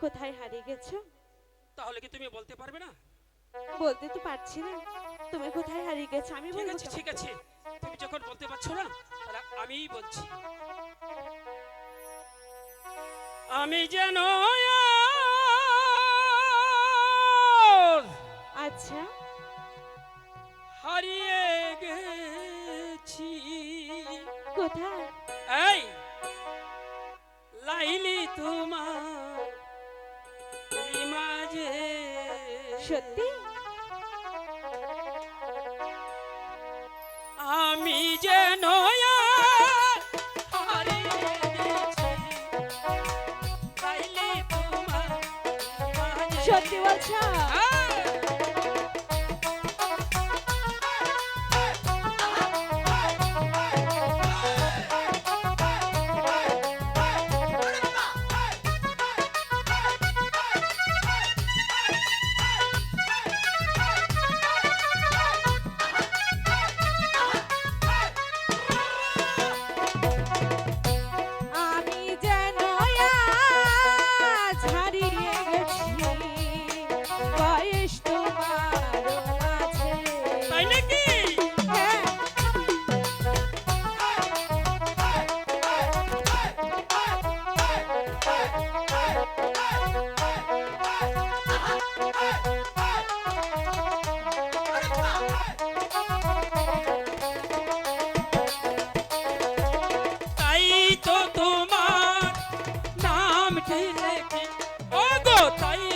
কোথায় হারিয়ে গেছো? তাহলে কি তুমি বলতে পারবে না? বলতে তো পারছি না। তুমি কোথায় হারিয়ে গেছো? আমি ঠিক বলব আছে ঠিক আছে। তুমি যখন বলতে পারছ না তাহলে আমিই বলছি। আমি যেন আচ্ছা। হারিয়ে গেছি। কোথায়? এই! লাইলি তোমার মাঝে সত্যি? নামটি লেখি ও গো তাই